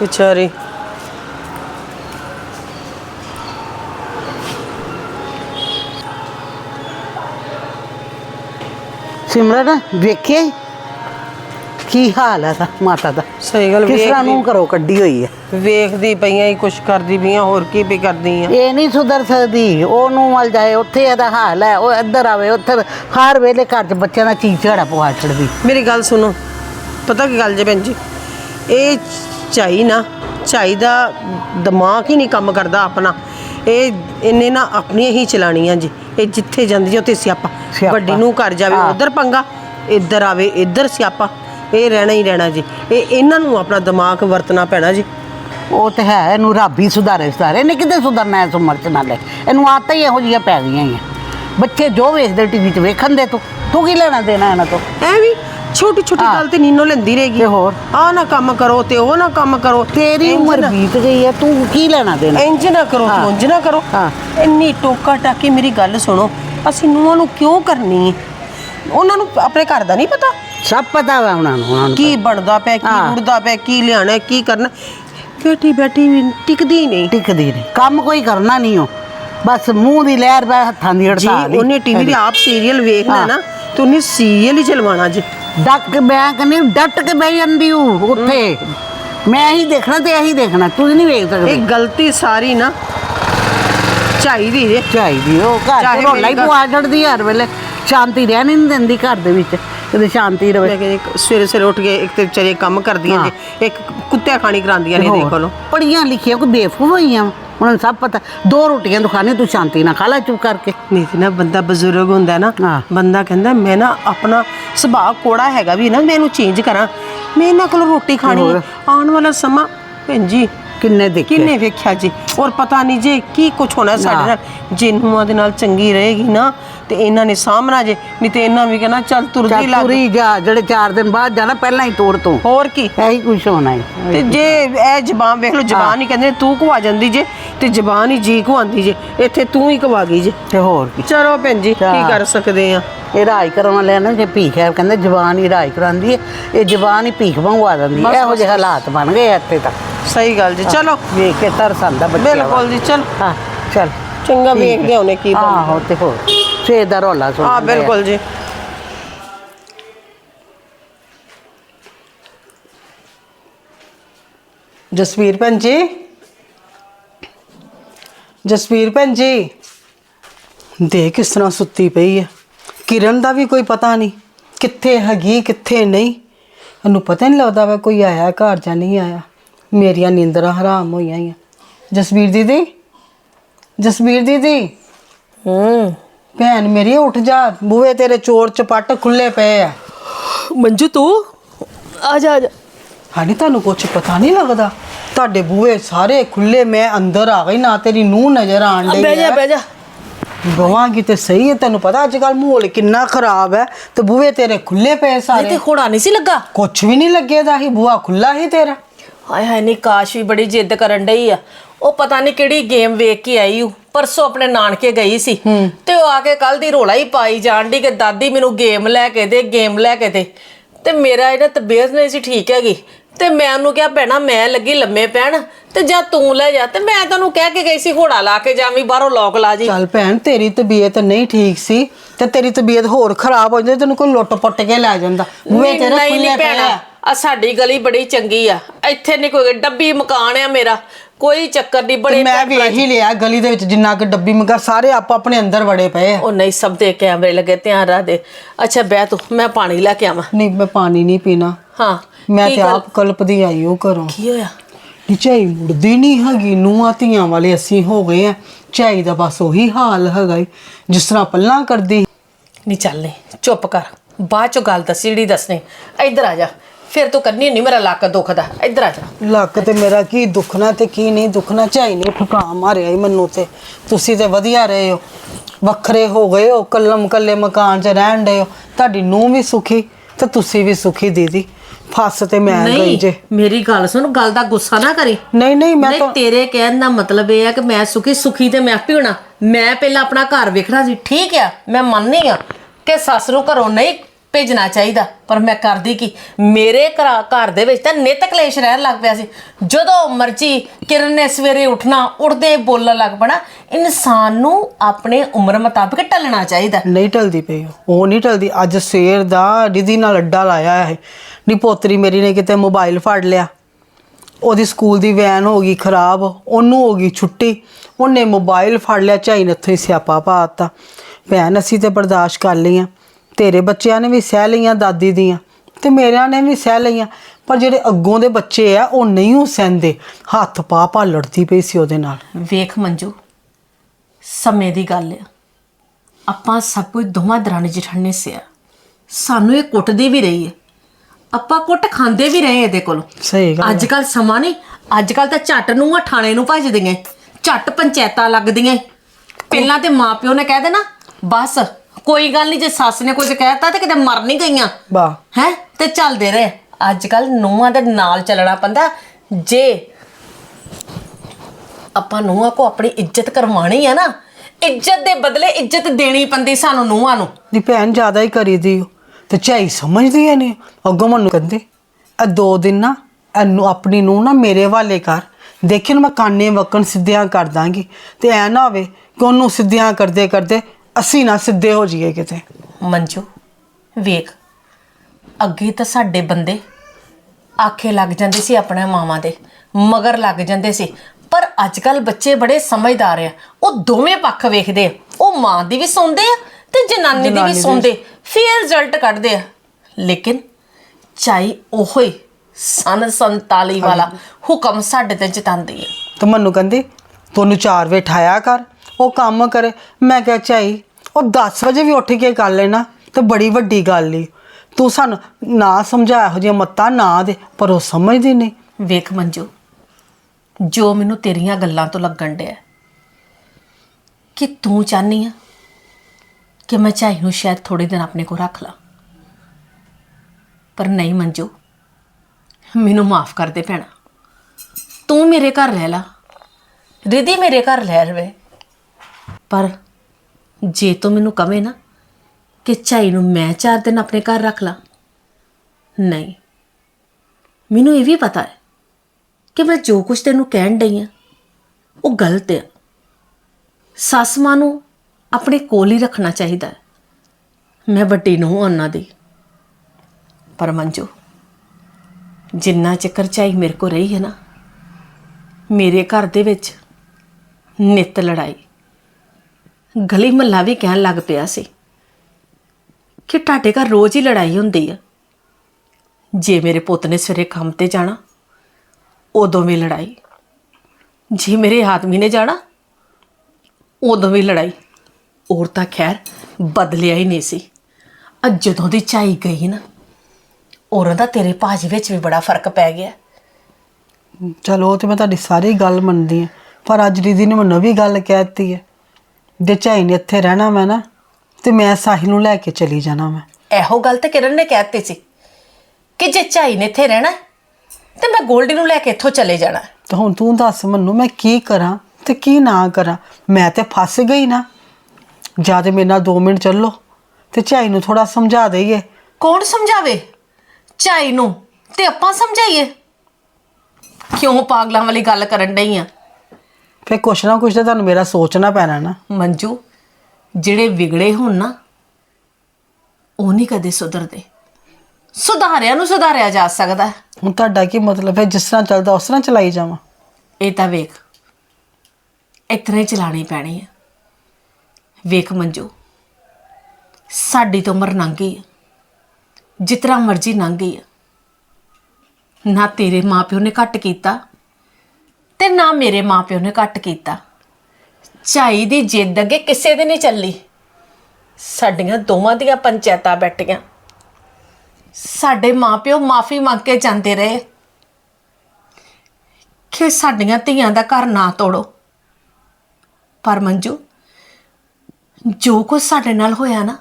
ਵਿਚਾਰੀ। ਸਿਮਰਨ ਵੇਖੇ? ਕੀ ਹਾਲ ਹੈ ਦਾ ਮਾਤਾ ਦਾ? ਸਹੀ ਗੱਲ ਕਿਸ ਤਰ੍ਹਾਂ ਨੂੰ ਘਰੋਂ ਕੱਢੀ ਹੋਈ ਹੈ ਵੇਖਦੀ ਪਈਆਂ ਹੀ ਕੁਛ ਕਰਦੀ ਪਈਆਂ ਹੋਰ ਕੀ ਵੀ ਕਰਦੀ ਆ। ਇਹ ਨਹੀਂ ਸੁਧਰ ਸਕਦੀ। ਉਹਨੂੰ ਵੱਲ ਜਾਏ ਉੱਥੇ ਇਹਦਾ ਹਾਲ ਹੈ। ਉਹ ਇੱਧਰ ਆਵੇ ਉੱਥੇ ਹਰ ਵੇਲੇ ਘਰ 'ਚ ਬੱਚਿਆਂ ਦਾ ਚੀਜ਼ ਝੜਾ ਪਵਾ ਛੱਡਦੀ। ਮੇਰੀ ਗੱਲ ਸੁਣੋ। ਪਤਾ ਕੀ ਗੱਲ ਜੇ ਭੈਣ ਜੀ? ਇਹ ਝਾਈ ਨਾ ਝਾਈ ਦਾ ਦਿਮਾਗ ਹੀ ਨਹੀਂ ਕੰਮ ਕਰਦਾ ਆਪਣਾ। ਇਹ ਇਹਨੇ ਨਾ ਆਪਣੀਆਂ ਹੀ ਚਲਾਣੀਆਂ ਜੀ। ਇਹ ਜਿੱਥੇ ਜਾਂਦੀ ਜੀ ਉੱਥੇ ਸਿਆਪਾ। ਸਿਆਪਾ। ਵੱਡੀ ਨੂੰ ਘਰ ਜਾਵੇ ਹਾਂ। ਉਧਰ ਪੰਗਾ ਇੱਧਰ ਆਵੇ ਇੱਧਰ ਸਿਆਪਾ। ਇਹ ਰਹਿਣਾ ਹੀ ਰਹਿਣਾ ਜੀ। ਇਹ ਇਹਨਾਂ ਨੂੰ ਆਪਣਾ ਦਿਮਾਗ ਵਰਤਣਾ ਪੈਣਾ ਜੀ। ਉਹ ਤੇ ਹੈ ਇਹਨੂੰ ਰੱਬ ਹੀ ਸੁਧਾਰੇ ਸੁਧਾਰੇ। ਇਹਨੇ ਕਿਤੇ ਸੁਧਰਨਾ ਇਸ ਉਮਰ 'ਚ ਨਾਲੇ? ਇਹਨੂੰ ਆਤਾਂ ਹੀ ਇਹੋ ਜਿਹੀਆਂ ਪੈ ਗਈਆਂ ਹੀ ਬੱਚੇ ਜੋ ਵੇਖਦੇ ਟੀਵੀ 'ਚ ਵੇਖਣ ਦੇ ਤੂੰ ਤੂੰ ਕੀ ਲੈਣਾ ਦੇਣਾ ਇਹਨਾਂ ਤੋਂ? ਐ ਵੀ ਛੋਟੀ ਛੋਟੀ। ਗੱਲ ਤੇ ਨੀਨੋ ਲੈਂਦੀ ਰਹੇਗੀ ਤੇ ਹੋਰ? ਆ ਨਾ ਕੰਮ ਕਰੋ ਤੇ ਉਹ ਨਾ ਕੰਮ ਕਰੋ ਤੇਰੀ ਉਮਰ ਬੀਤ ਗਈ ਹੈ ਤੂੰ ਕੀ ਲੈਣਾ ਦੇਣਾ ਇੰਜ ਨਾ ਕਰੋ ਹਾਂ। ਉਂਝ ਨਾ ਕਰੋ ਹਾਂ। ਇੰਨੀ ਟੋਕਾ ਟਾਕੀ ਮੇਰੀ ਗੱਲ ਸੁਣੋ ਅਸੀਂ ਨੂੰਹਾਂ ਨੂੰ ਕਿਉਂ ਕਰਨੀ ਹੈ ਉਹਨਾਂ ਨੂੰ ਆਪਣੇ ਘਰ ਦਾ ਨਹੀਂ ਪਤਾ ਸਭ ਪਤਾ ਵਾ ਉਹਨਾਂ ਨੂੰ ਉਹਨਾਂ ਨੂੰ ਕੀ ਬਣਦਾ ਪਿਆ ਕੀ। ਉੜਦਾ ਪਿਆ ਕੀ ਲਿਆਣਾ ਕੀ ਕਰਨਾ ਬੈਠੀ ਬੈਠੀ ਵੀ ਟਿਕਦੀ ਨਹੀਂ ਟਿਕਦੀ ਨਹੀਂ ਕੰਮ ਕੋਈ ਕਰਨਾ ਨਹੀਂ ਉਹ ਬਸ ਮੂੰਹ ਦੀ ਲਹਿਰ ਬੈ ਹੱਥਾਂ ਦੀ ਜੀ ਹੜਤਾਲ ਹੀ। ਉਹਨੇ ਟੀਵੀ ਤੇ ਆਪ ਸੀਰੀਅਲ ਵੇਖਣਾ। ਨਾ ਤੇ ਉਹਨੇ ਸੀਰੀਅਲ ਹੀ ਚਲਵਾਣਾ ਜੀ ਡੱਕ ਕੇ ਮੈਂ ਕਹਿੰਦੀ ਡਟ ਕੇ ਬਹਿ ਜਾਂਦੀ ਹੂੰ ਉੱਥੇ। ਮੈਂ ਹੀ ਦੇਖਣਾ ਤੇ ਇਹੀ ਦੇਖਣਾ ਤੂੰ ਨਹੀਂ ਵੇਖ ਇਹ ਸਕਦੀ ਗਲਤੀ ਸਾਰੀ ਨਾ ਚਾਹੀਦੀ ਜੇ। ਚਾਹੀਦੀ ਉਹ ਘਰ ਚਾਹੇ ਰੋਲਾ ਹੀ ਮੇਰੀ ਛੱਡਦੀ ਹਰ ਵੇਲੇ। ਸ਼ਾਂਤੀ ਰਹਿਣ ਹੀ ਨਹੀਂ ਦਿੰਦੀ ਘਰ ਦੇ ਵਿੱਚ ਕਿਤੇ ਸ਼ਾਂਤੀ ਰਵੇ। ਮੈਂ ਕਹਿੰਦੀ ਸਵੇਰੇ ਸਵੇਰੇ ਉੱਠ ਕੇ ਇੱਕ ਤੇ ਵਿਚਾਰੇ ਕੰਮ ਕਰਦੀਆਂ। ਜੇ ਇੱਕ ਕੁੱਤਿਆਂ ਖਾਣੀ ਕਰਾਉਂਦੀਆਂ ਨੇ ਇਹਦੇ ਕੋਲੋਂ ਪੜੀਆਂ ਲਿਖੀਆਂ ਕੋਈ ਬੇਵਕੂਫ ਹੋਈਆਂ ਵਾਂ। ਉਹਨਾਂ ਨੂੰ ਸਭ ਪਤਾ। ਦੋ ਰੋਟੀਆਂ ਤੂੰ ਖਾਣੀ ਤੂੰ ਸ਼ਾਂਤੀ ਨਾਲ ਖਾ ਲੈ ਚੁੱਪ ਕਰਕੇ। ਨਹੀਂ ਤੇ ਨਾ ਬੰਦਾ ਬਜ਼ੁਰਗ ਹੁੰਦਾ ਨਾ ਹਾਂ। ਬੰਦਾ ਕਹਿੰਦਾ ਮੈਂ ਨਾ ਆਪਣਾ ਸੁਭਾਅ ਕੋੜਾ ਹੈਗਾ ਵੀ ਨਾ ਮੈਂ ਇਹਨੂੰ ਚੇਂਜ ਕਰਾਂ। ਮੈਂ ਇਹਨਾਂ ਕੋਲੋਂ ਰੋਟੀ ਖਾਣੀ ਹੈ ਹੋਰ। ਆਉਣ ਵਾਲਾ ਸਮਾਂ ਭੈਣ ਜੀ ਕਿੰਨੇ ਦੇਖੇ ਕਿੰਨੇ ਵੇਖਿਆ ਜੀ? ਔਰ ਪਤਾ ਨਹੀਂ ਜੇ ਕੀ ਕੁਝ ਹੋਣਾ ਸਾਡੇ। ਨਾਲ। ਜੇ ਨੂੰਹਾਂ ਦੇ ਨਾਲ ਚੰਗੀ ਰਹੇਗੀ ਨਾ ਤੇ ਇਹਨਾਂ ਨੇ ਸਾਹਮਣਾ ਜੇ ਨਹੀਂ ਤੇ ਇਹਨਾਂ ਵੀ ਕਹਿਣਾ ਚੱਲ ਤੁਰਦੀ ਲੱਗ। ਚਾਤੁਰੀ ਜਾ ਜਿਹੜੇ 4 ਦਿਨ ਬਾਅਦ ਜਾਣਾ ਪਹਿਲਾਂ ਹੀ ਤੋੜ ਤੂੰ। ਹੋਰ ਕੀ? ਇਹੀ ਕੁਝ ਹੋਣਾ ਹੈ ਤੇ ਜੇ ਇਹ ਜ਼ਬਾਨ ਵੇਖ ਲਓ ਜ਼ਬਾਨ ਹੀ। ਕਹਿੰਦੇ ਤੂੰ ਕਵਾ ਜਾਂਦੀ ਜੇ ਤੇ ਜ਼ਬਾਨ ਹੀ ਜੀ ਕਵਾਉਂਦੀ ਜੇ ਇੱਥੇ ਤੂੰ ਹੀ ਕਵਾ ਗਈ ਜੇ। ਤੇ ਹੋਰ ਕੀ? ਚਲੋ ਭੈਣ ਜੀ ਕੀ। ਕਰ ਸਕਦੇ ਆ? ਇਹ ਰਾਜ ਕਰਨ ਵਾਲਿਆਂ ਨੇ ਜੇ ਭੀਖ ਹੈ ਕਹਿੰਦੇ ਜ਼ਬਾਨ ਹੀ ਰਾਜ ਕਰਾਉਂਦੀ ਹੈ ਇਹ ਜ਼ਬਾਨ ਹੀ ਭੀਖ ਮੰਗਵਾ ਦਿੰਦੀ ਹੈ। ਇਹੋ ਜਿਹੇ ਹਾਲਾਤ ਬਣ ਗਏ ਇੱਥੇ ਤੱਕ ਸਹੀ ਗੱਲ ਜੀ ਚਲੋ। ਵੇਖ ਕੇ ਤਰਸ ਆਉਂਦਾ ਬੱਚਿਆਂ। ਬਿਲਕੁਲ ਜੀ ਚਲ। ਹਾਂ ਚੱਲ। ਚੰਗਾ ਵੇਖਦੇ ਹਾਂ ਉਹਨੇ ਕੀ ਬਣਦਾ। ਆਹੋ ਤੇ ਹੋਰ। ਸਵੇਰ ਦਾ ਰੋਲਾ ਸੁਣ ਹਾਂ ਬਿਲਕੁਲ ਜੀ। ਜਸਵੀਰ ਭੈਣ ਜੀ। ਜਸਵੀਰ ਭੈਣ ਜੀ ਦੇ ਕਿਸ ਤਰ੍ਹਾਂ ਸੁੱਤੀ ਪਈ ਹੈ ਕਿਰਨ ਦਾ ਵੀ ਕੋਈ ਪਤਾ ਨਹੀਂ ਕਿੱਥੇ ਹੈਗੀ ਕਿੱਥੇ ਨਹੀਂ। ਇਹਨੂੰ ਪਤਾ ਨਹੀਂ ਲੱਗਦਾ ਵਾ ਕੋਈ ਆਇਆ ਘਰ ਜਾਂ ਨਹੀਂ ਆਇਆ। ਮੇਰੀਆਂ ਨੀਂਦਰਾਂ ਹਰਾਮ ਹੋਈਆਂ ਹੀ ਜਸਵੀਰ ਦੀਦੀ ਜਸਵੀਰ ਦੀਦੀ। ਹੂੰ। ਭੈਣ ਮੇਰੀ ਉੱਠ ਜਾ। ਬੂਹੇ ਤੇਰੇ ਚੋਰ ਚਪੱਟ ਖੁੱਲੇ ਪਏ ਆ। ਮੰਜੂ ਤੂੰ? ਆ ਜਾ ਆ ਜਾ। ਹਾਨੀ ਤੁਹਾਨੂੰ ਕੁਝ ਪਤਾ ਨਹੀਂ ਲੱਗਦਾ? ਤੁਹਾਡੇ ਬੂਹੇ ਸਾਰੇ ਖੁੱਲੇ ਮੈਂ ਅੰਦਰ ਆ ਗਈ ਨਾ ਤੇਰੀ ਨੂੰਹ ਨਜ਼ਰ ਆਣ ਆ, ਡਈ ਬਹਿ ਜਾ। ਬਹਿ ਜਾ। ਬਵਾਂਗੀ ਤੇ ਸਹੀ ਹੈ ਤੈਨੂੰ ਪਤਾ ਅੱਜ ਕੱਲ ਮਾਹੌਲ ਕਿੰਨਾ ਖਰਾਬ ਹੈ ਤੇ ਬੂਹੇ ਤੇਰੇ ਖੁੱਲੇ ਪਏ ਨਹੀਂ ਸਾਰੇ ਤੇ ਖੋੜਾ ਨਹੀਂ ਸੀ ਲੱਗਾ। ਕੁਝ ਵੀ ਨਹੀਂ ਲੱਗੇਦਾ ਹੀ ਬੂਹਾ ਖੁੱਲਾ ਹੀ ਤੇਰਾ। ਹਾਏ ਹਾਏ ਨਹੀਂ ਕਾਸ਼ ਵੀ ਬੜੀ ਜਿੱਦ ਕਰਨ ਡਈ ਆ। ਉਹ ਪਤਾ ਨਹੀਂ ਕਿਹੜੀ ਗੇਮ ਵੇਖ ਕੇ ਆਈ ਹੂੰ ਪਰਸੋਂ ਆਪਣੇ ਨਾਨਕੇ ਗਈ ਸੀ। ਤੇ ਉਹ ਆ ਕੇ ਕੱਲ ਦੀ ਰੋਲਾ ਹੀ ਪਾਈ ਜਾਣ ਦੀ ਕਿ ਦਾਦੀ ਮੈਨੂੰ ਗੇਮ ਲੈ ਕੇ ਦੇ ਗੇਮ ਲੈ ਕੇ ਦੇ। ਤੇ ਮੇਰਾ ਇਹਦਾ ਤਬੀਅਤ ਨਹੀਂ ਸੀ ਠੀਕ ਹੈਗੀ। ਤੇ ਮੈਂ ਉਹਨੂੰ ਕਿਹਾ ਭੈਣਾ ਮੈਂ ਲੱਗੀ ਲੰਮੇ ਪੈਣ। ਤੇ ਜਾਂ ਤੂੰ ਲੈ ਜਾ। ਤੇ ਮੈਂ ਤੈਨੂੰ ਕਹਿ ਕੇ ਗਈ ਸੀ ਘੋੜਾ ਲਾ ਕੇ ਜਾਵੀਂ ਬਾਹਰੋਂ ਲੋਕ ਲਾ ਜੀ। ਚੱਲ ਭੈਣ ਤੇਰੀ ਤਬੀਅਤ ਨਹੀਂ ਠੀਕ ਸੀ। ਤੇ ਤੇਰੀ ਤਬੀਅਤ ਹੋਰ ਖਰਾਬ ਹੋ ਜਾਂਦੀ ਤੈਨੂੰ ਕੋਈ ਲੁੱਟ ਪੁੱਟ ਕੇ ਲੈ ਜਾਂਦਾ। ਬੂਹੇ ਨਹੀਂ ਖੁੱਲੇ ਪਏ ਭੈਣਾ। ਆ ਸਾਡੀ ਗਲੀ ਬੜੀ ਚੰਗੀ ਆ। ਇੱਥੇ ਨਹੀਂ ਕੋਈ ਡੱਬੀ ਮਕਾਨ ਆ ਮੇਰਾ। ਕੋਈ ਚੱਕਰ ਨਹੀਂ ਤੇ ਬੜੇ ਮੈਂ ਭੈਣ ਭਰਾ ਵੇਖ ਹੀ ਲਿਆ ਗਲੀ ਦੇ ਵਿੱਚ ਜਿੰਨਾ ਕਿ ਡੱਬੀ ਮਗਾ ਸਾਰੇ ਆਪ ਆਪਣੇ ਅੰਦਰ ਵੜੇ ਪਏ ਆ। ਉਹ ਨਹੀਂ ਸਭ ਦੇ ਕੈਮਰੇ ਲੱਗੇ ਧਿਆਨ ਰੱਖ ਦੇ। ਅੱਛਾ ਬਹਿ ਤੂੰ ਮੈਂ ਪਾਣੀ ਲੈ ਕੇ ਆਵਾਂ। ਨਹੀਂ ਮੈਂ ਪਾਣੀ ਨਹੀਂ ਪੀਣਾ। ਹਾਂ ਮੈਂ ਕੀ ਤੇ ਗੱਲ? ਆਪ ਕਲਪਦੀ ਆਈ ਉਹ ਘਰੋਂ। ਕੀ ਹੋਇਆ? ਝਾਈ ਮੁੜਦੀ ਨਹੀਂ ਹੈਗੀ ਨੂੰਹਾਂ ਧੀਆਂ ਵਾਲੇ ਅਸੀਂ ਹੋ ਗਏ ਆ। ਝਾਈ ਦਾ ਬਸ ਉਹੀ ਹਾਲ ਹੈਗਾ ਈ ਜਿਸ ਤਰ੍ਹਾਂ ਪੱਲਾਂ ਕਰਦੀ। ਨਹੀਂ ਚੱਲ ਨਹੀਂ ਚੁੱਪ ਕਰ। ਬਾਅਦ ਚੋਂ ਗੱਲ ਦੱਸੀ ਜਿਹੜੀ ਦੱਸਣੀ। ਇੱਧਰ ਆ ਜਾ। ਫਿਰ ਤੂੰ ਕੰਨੀ ਨਹੀਂ ਮੇਰਾ ਲੱਕ ਦੁਖਦਾ। ਇੱਧਰ ਆ ਜਾ। ਲੱਕ ਤੇ ਮੇਰਾ ਕੀ ਦੁਖਣਾ ਤੇ ਕੀ ਨਹੀਂ ਦੁਖਣਾ? ਝਾਈ ਨੇ ਠੁਕਾ ਮਾਰਿਆ ਈ ਮੈਨੂੰ ਤੇ। ਤੁਸੀਂ ਤੇ ਵਧੀਆ ਰਹੇ ਹੋ। ਵੱਖਰੇ ਹੋ ਗਏ ਹੋ ਕੱਲਮ ਕੱਲੇ ਮਕਾਨ 'ਚ ਰਹਿਣ ਡਏ ਹੋ। ਤੁਹਾਡੀ ਨੂੰਹ ਵੀ ਸੁਖੀ ਤੇ ਤੁਸੀਂ ਵੀ ਸੁਖੀ ਦੀਦੀ। ਫਸ ਤੇ ਮੈਂ ਗਈ ਨਹੀਂ ਜੇ। ਮੇਰੀ ਗੱਲ ਸੁਣ ਗੱਲ ਦਾ ਗੁੱਸਾ ਨਾ ਕਰੀ। ਨਹੀਂ ਨਹੀਂ ਮੈਂ ਨਹੀਂ ਤਾਂ ਤੇਰੇ ਕਹਿਣ ਦਾ ਮਤਲਬ ਇਹ ਆ ਕਿ ਮੈਂ ਸੁਖੀ ਸੁਖੀ ਤੇ ਮੈਂ ਆਪੇ ਹੋਣਾ। ਮੈਂ ਪਹਿਲਾਂ ਆਪਣਾ ਘਰ ਵੇਖਣਾ ਸੀ ਠੀਕ ਆ ਮੈਂ ਮੰਨਨੀ ਆ ਕਿ ਸੱਸ ਨੂੰ ਘਰੋਂ ਨਹੀਂ ਭੇਜਣਾ ਚਾਹੀਦਾ। ਪਰ ਮੈਂ ਕਰਦੀ ਕੀ? ਮੇਰੇ ਘਰ ਘਰ ਦੇ ਵਿੱਚ ਤਾਂ ਨਿਤ ਕਲੇਸ਼ ਰਹਿਣ ਲੱਗ ਪਿਆ ਸੀ। ਜਦੋਂ ਮਰਜ਼ੀ ਕਿਰਨ ਨੇ ਸਵੇਰੇ ਉੱਠਣਾ, ਉੱਠਦੇ ਬੋਲਣ ਲੱਗ ਪਣਾ, ਇਨਸਾਨ ਨੂੰ ਆਪਣੇ ਉਮਰ ਮੁਤਾਬਕ ਢਲਣਾ ਚਾਹੀਦਾ। ਨਹੀਂ ਢਲਦੀ ਪਈ ਉਹ। ਉਹ ਨਹੀਂ ਟਲਦੀ। ਅੱਜ ਸਵੇਰ ਦਾ ਰਿਧੀ ਨਾਲ ਅੱਡਾ ਲਾਇਆ ਹੈ ਨੀ ਪੋਤਰੀ ਮੇਰੀ ਨੇ ਕਿਤੇ ਮੋਬਾਈਲ ਫੜ ਲਿਆ। ਉਹਦੀ ਸਕੂਲ ਦੀ ਵੈਨ ਹੋ ਗਈ ਖਰਾਬ। ਉਹਨੂੰ ਹੋ ਗਈ ਛੁੱਟੀ। ਉਹਨੇ ਮੋਬਾਈਲ ਫੜ ਲਿਆ, ਝਾਈ ਨੇ ਉੱਥੇ ਹੀ ਸਿਆਪਾ ਪਾਤਾ ਭੈਣ, ਅਸੀਂ ਤੇ ਬਰਦਾਸ਼ਤ ਕਰ ਲਈਆਂ। ਤੇਰੇ ਬੱਚਿਆਂ ਨੇ ਵੀ ਸਹਿ ਲਈਆਂ ਦਾਦੀ ਦੀਆਂ। ਤੇ ਮੇਰਿਆਂ ਨੇ ਵੀ ਸਹਿ ਲਈਆਂ। ਪਰ ਜਿਹੜੇ ਅੱਗੋਂ ਦੇ ਬੱਚੇ ਆ ਉਹ ਨਹੀਂ ਉਹ ਸਹਿੰਦੇ। ਹੱਥ ਪਾ ਪਾ ਲੜਦੀ ਪਈ ਸੀ ਉਹਦੇ ਨਾਲ। ਵੇਖ ਮੰਜੂ ਸਮੇਂ ਦੀ ਗੱਲ ਆ। ਆਪਾਂ ਸਭ ਕੁਝ ਦੋਵਾਂ ਦਰਾਣੀ ਜਠਾਣੇ ਸਿਆ। ਸਾਨੂੰ ਇਹ ਕੁੱਟਦੀ ਵੀ ਰਹੀ ਹੈ ਆਪਾਂ ਕੁੱਟ ਖਾਂਦੇ ਵੀ ਰਹੇ ਇਹਦੇ ਕੋਲੋਂ। ਸਹੀ ਗੱਲ ਅੱਜ ਕੱਲ ਸਮਾਂ ਨਹੀਂ। ਅੱਜ ਕੱਲ ਤਾਂ ਝੱਟ ਨੂੰ ਆ ਥਾਣੇ ਨੂੰ ਭੱਜਦੀਆਂ। ਝੱਟ ਪੰਚਾਇਤਾਂ ਲੱਗਦੀਆਂ। ਪਹਿਲਾਂ ਤੇ ਮਾਪਿਓ ਨੇ ਕਹਿ ਦੇਣਾ ਬਸ ਕੋਈ ਗੱਲ ਨਹੀਂ ਜੇ ਸੱਸ ਨੇ ਕੁਝ ਕਹਿਤਾ ਤੇ ਕਿਤੇ ਮਰ ਨਹੀਂ ਗਈਆਂ। ਵਾਹ। ਹੈ? ਤੇ ਚੱਲਦੇ ਰਹੇ। ਅੱਜ ਕੱਲ ਨੂੰਹਾਂ ਦੇ ਨਾਲ ਚੱਲਣਾ ਪੈਂਦਾ। ਜੇ ਆਪਾਂ ਨੂੰਹਾਂ ਕੋ ਆਪਣੀ ਇੱਜ਼ਤ ਕਰਵਾਣੀ ਆ ਨਾ ਇੱਜ਼ਤ ਦੇ ਬਦਲੇ ਇੱਜ਼ਤ ਦੇਣੀ ਪੈਂਦੀ ਸਾਨੂੰ ਨੂੰਹਾਂ ਨੂੰ। ਦੀ ਭੈਣ ਜ਼ਿਆਦਾ ਹੀ ਕਰੀਦੀ ਓ। ਤੇ ਝਾਈ ਸਮਝਦੀ ਐ ਨਹੀਂ ਅੱਗੋਂ ਮੈਨੂੰ ਕਹਿੰਦੇ ਇਹ ਦੋ ਦਿਨ ਨਾ ਇਹਨੂੰ ਆਪਣੀ ਨੂੰ ਨਾ ਮੇਰੇ ਹਵਾਲੇ ਕਰ। ਦੇਖੀ ਨੂੰ ਮੈਂ ਕਾਨੇ ਵਕਣ ਸਿੱਧਿਆਂ ਕਰ ਦਾਂਗੀ। ਤੇ ਐ ਨਾ ਹੋਵੇ ਕਿ ਉਹਨੂੰ ਸਿੱਧਿਆਂ ਕਰਦੇ ਕਰਦੇ ਅਸੀਂ ਨਾ ਸਿੱਧੇ ਹੋ ਜਾਈਏ ਕਿਤੇ। ਮੰਜੂ ਵੇਖ ਅੱਗੇ ਤਾਂ ਸਾਡੇ ਬੰਦੇ ਆਖੇ ਲੱਗ ਜਾਂਦੇ ਸੀ ਆਪਣੇ ਮਾਵਾਂ ਦੇ ਮਗਰ ਲੱਗ ਜਾਂਦੇ ਸੀ। ਪਰ ਅੱਜ ਕੱਲ ਬੱਚੇ ਬੜੇ ਸਮਝਦਾਰ ਆ। ਉਹ ਦੋਵੇਂ ਪੱਖ ਵੇਖਦੇ ਆ। ਉਹ ਮਾਂ ਦੀ ਵੀ ਸੁਣਦੇ ਆ ਤੇ ਜਨਾਨੀ ਦੀ ਜਨਾਨੀ ਵੀ ਦੀ। ਸੁਣਦੇ। ਫਿਰ ਰਿਜ਼ਲਟ ਕੱਢਦੇ ਆ। ਲੇਕਿਨ ਚਾਈ ਉਹੋ ਹੀ ਸਨ 47 ਵਾਲਾ ਹੁਕਮ ਸਾਡੇ ਤੇ ਜਤਾਉਂਦੀ ਹੈ ਤੇ ਮੈਨੂੰ ਕਹਿੰਦੀ ਤੁਹਾਨੂੰ 4 ਵਜੇ ਠਾਇਆ ਕਰ ਉਹ ਕੰਮ ਕਰੇ। ਮੈਂ ਕਿਹਾ ਝਾਈ ਉਹ 10 ਵਜੇ ਵੀ ਉੱਠ ਕੇ ਕਰ ਲੈਣਾ, ਤੇ ਬੜੀ ਵੱਡੀ ਗੱਲ ਈ ਤੂੰ ਸਾਨੂੰ ਨਾ ਸਮਝਾ, ਇਹੋ ਜਿਹੀਆਂ ਮੱਤਾਂ ਨਾ ਦੇ, ਪਰ ਉਹ ਸਮਝਦੀ ਨਹੀਂ ਵੇਖ ਮੰਜੂ, ਜੋ ਮੈਨੂੰ ਤੇਰੀਆਂ ਗੱਲਾਂ ਤੋਂ ਲੱਗਣ ਡਿਆ, ਕਿ ਤੂੰ ਚਾਹਨੀ ਆ ਕਿ ਮੈਂ ਝਾਈ ਨੂੰ ਸ਼ਾਇਦ ਥੋੜੇ ਦਿਨ ਆਪਣੇ ਕੋਲ ਰੱਖ ਲਾਂ। ਪਰ ਨਹੀਂ ਮੰਜੂ, ਮੈਨੂੰ ਮਾਫ ਕਰ ਦੇ ਭੈਣਾ। ਤੂੰ ਮੇਰੇ ਘਰ ਰਹਿ ਲਾ, ਰਿਧੀ ਮੇਰੇ ਘਰ ਲੈ ਰਵੇ ਪਰ ਜੇ ਤੂੰ ਮੈਨੂੰ ਕਵੇਂ ਨਾ ਕਿ ਝਾਈ ਨੂੰ ਮੈਂ ਚਾਰ ਦਿਨ ਆਪਣੇ ਘਰ ਰੱਖ ਲਾਂ, ਨਹੀਂ। ਮੈਨੂੰ ਇਹ ਵੀ ਪਤਾ ਹੈ ਕਿ ਮੈਂ ਜੋ ਕੁਝ ਤੈਨੂੰ ਕਹਿਣ ਡਈ ਆ, ਉਹ ਗਲਤ ਹੈ। ਸੱਸ ਮਾਂ ਨੂੰ ਆਪਣੇ ਕੋਲ ਹੀ ਰੱਖਣਾ ਚਾਹੀਦਾ ਹੈ। ਮੈਂ ਵੱਡੀ ਨੂੰ ਉਹਨਾਂ ਦੀ। ਪਰ ਮੰਜੂ, ਜਿੰਨਾ ਚੱਕਰ ਚਾਹੀ ਮੇਰੇ ਕੋ ਰਹੀ ਹੈ ਨਾ, ਮੇਰੇ ਘਰ ਦੇ ਵਿੱਚ ਨਿਤ ਲੜਾਈ ਗਲੀ ਮਹੱਲਾ ਵੀ ਕਹਿਣ ਲੱਗ ਪਿਆ ਸੀ ਕਿ ਤੁਹਾਡੇ ਘਰ ਰੋਜ਼ ਹੀ ਲੜਾਈ ਹੁੰਦੀ ਆ। ਜੇ ਮੇਰੇ ਪੁੱਤ ਨੇ ਸਵੇਰੇ ਕੰਮ ਤੇ ਜਾਣਾ, ਉਦੋਂ ਵੀ ਲੜਾਈ। ਜੇ ਮੇਰੇ ਆਦਮੀ ਨੇ ਜਾਣਾ, ਉਦੋਂ ਵੀ ਲੜਾਈ। ਔਰ ਤਾਂ ਖੈਰ ਬਦਲਿਆ ਹੀ ਨਹੀਂ ਸੀ। ਅੱਜ ਜਦੋਂ ਦੀ ਚਾਈ ਗਈ ਨਾ ਔਰਾਂ ਦਾ ਤੇਰੇ ਭਾਜੀ ਵਿੱਚ ਵੀ ਬੜਾ ਫ਼ਰਕ ਪੈ ਗਿਆ। ਚਲੋ ਉਹ ਤੇ ਮੈਂ ਤੁਹਾਡੀ ਸਾਰੀ ਗੱਲ ਮੰਨਦੀ ਹਾਂ, ਪਰ ਅੱਜ ਦੀਦੀ ਨੇ ਮੈਨੂੰ ਵੀ ਗੱਲ ਕਹਿ ਦਿੱਤੀ ਹੈ। ਜੇ ਝਾਈ ਨੇ ਇੱਥੇ ਰਹਿਣਾ ਮੈਂ ਨਾ ਤੇ ਮੈਂ ਸਾਹਿਲ ਨੂੰ ਲੈ ਕੇ ਚਲੀ ਜਾਣਾ ਮੈਂ ਇਹੋ ਗੱਲ ਤੇ ਕਿਰਨ ਨੇ ਕਹਿਤੀ ਸੀ ਕਿ ਜੇ ਚਾਈ ਨੇ ਇੱਥੇ ਰਹਿਣਾ ਤੇ ਮੈਂ ਗੋਲਡੀ ਨੂੰ ਲੈ ਕੇ ਇੱਥੋਂ ਚਲੇ ਜਾਣਾ। ਤੇ ਹੁਣ ਤੂੰ ਦੱਸ ਮੈਨੂੰ ਮੈਂ ਕੀ ਕਰਾਂ ਤੇ ਕੀ ਨਾ ਕਰਾਂ? ਮੈਂ ਤੇ ਫਸ ਗਈ ਨਾ। ਜਾਂ ਤੇ ਮੇਰੇ ਨਾਲ 2 ਮਿੰਟ ਚੱਲੋ ਤੇ ਝਾਈ ਨੂੰ ਥੋੜਾ ਸਮਝਾ ਦੇਈਏ। ਕੌਣ ਸਮਝਾਵੇ? ਚਾਈ ਨੂੰ ਤੇ ਆਪਾਂ ਸਮਝਾਈਏ। ਕਿਉਂ ਪਾਗਲਾਂ ਵਾਲੀ ਗੱਲ ਕਰਨ ਡਈ ਆ? ਫਿਰ ਕੁਛ ਨਾ ਕੁਛ ਤਾਂ ਤੁਹਾਨੂੰ ਮੇਰਾ ਸੋਚਣਾ ਪੈਣਾ ਨਾ। ਮੰਜੂ ਜਿਹੜੇ ਵਿਗੜੇ ਹੋਣ ਨਾ ਉਹ ਨਹੀਂ ਕਦੇ ਸੁਧਰਦੇ। ਸੁਧਾਰਿਆ ਨੂੰ ਸੁਧਾਰਿਆ ਜਾ ਸਕਦਾ ਹੈ। ਹੁਣ ਤੁਹਾਡਾ ਕੀ ਮਤਲਬ ਹੈ? ਜਿਸ ਤਰ੍ਹਾਂ ਚੱਲਦਾ ਉਸ ਤਰ੍ਹਾਂ ਚਲਾਈ ਜਾਵਾਂ। ਇਹ ਤਾਂ ਵੇਖ ਇਤਨੇ ਚਲਾਣੀ ਪੈਣੀ ਹੈ। ਵੇਖ ਮੰਜੂ ਸਾਡੀ ਤਾਂ ਉਮਰ ਲੰਘ ਗਈ ਹੈ। ਜਿਤਨਾ ਮਰਜ਼ੀ ਲੰਘ ਗਈ ਹੈ। ਨਾ ਤੇਰੇ ਮਾਪਿਓ ਨੇ ਘੱਟ ਕੀਤਾ ਤੇ ਨਾ ਮੇਰੇ ਮਾਪਿਓ ਨੇ ਘੱਟ ਕੀਤਾ। ਝਾਈ ਦੀ ਜਿੱਦ ਅੱਗੇ ਕਿਸੇ ਦੇ ਨਹੀਂ ਚੱਲੀ। ਸਾਡੀਆਂ ਦੋਵਾਂ ਦੀਆਂ ਪੰਚਾਇਤਾਂ ਬੈਠੀਆਂ ਸਾਡੇ ਮਾਪਿਓ ਮਾਫੀ ਮੰਗ ਕੇ ਜਾਂਦੇ ਰਹੇ। ਕਿ ਸਾਡੀਆਂ ਧੀਆਂ ਦਾ ਘਰ ਨਾ ਤੋੜੋ। ਪਰ ਮੰਜੂ, ਜੋ ਕੁਝ ਸਾਡੇ ਨਾਲ ਹੋਇਆ ਨਾ,